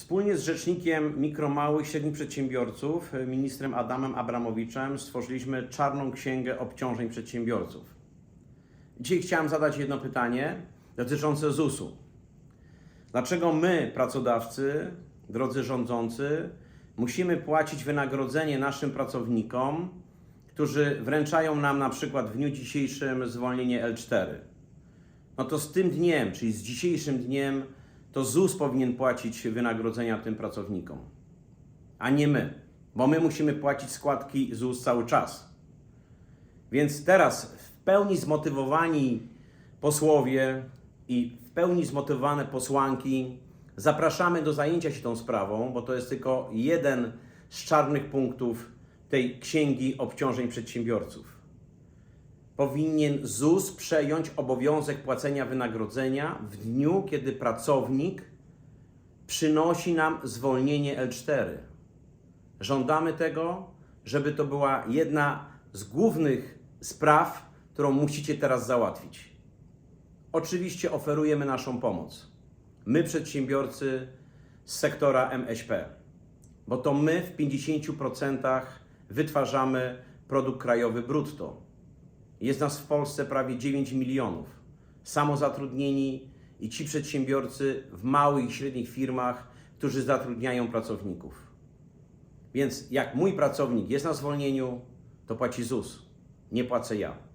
Wspólnie z Rzecznikiem Mikro, Małych i Średnich Przedsiębiorców, e, ministrem Adamem Abramowiczem, stworzyliśmy czarną księgę obciążeń przedsiębiorców. Dzisiaj chciałem zadać jedno pytanie dotyczące ZUS-u. Dlaczego my, pracodawcy, drodzy rządzący, musimy płacić wynagrodzenie naszym pracownikom, którzy wręczają nam na przykład w dniu dzisiejszym zwolnienie L4? No to z tym dniem, czyli z dzisiejszym dniem, to ZUS powinien płacić wynagrodzenia tym pracownikom, a nie my, bo my musimy płacić składki ZUS cały czas. Więc teraz w pełni zmotywowani posłowie i w pełni zmotywowane posłanki zapraszamy do zajęcia się tą sprawą, bo to jest tylko jeden z czarnych punktów tej księgi obciążeń przedsiębiorców. Powinien ZUS przejąć obowiązek płacenia wynagrodzenia w dniu, kiedy pracownik przynosi nam zwolnienie L4. Żądamy tego, żeby to była jedna z głównych spraw, którą musicie teraz załatwić. Oczywiście oferujemy naszą pomoc. My, przedsiębiorcy z sektora MŚP, bo to my w 50% wytwarzamy produkt krajowy brutto. Jest nas w Polsce prawie 9 milionów. Samozatrudnieni i ci przedsiębiorcy w małych i średnich firmach, którzy zatrudniają pracowników. Więc jak mój pracownik jest na zwolnieniu, to płaci ZUS, nie płacę ja.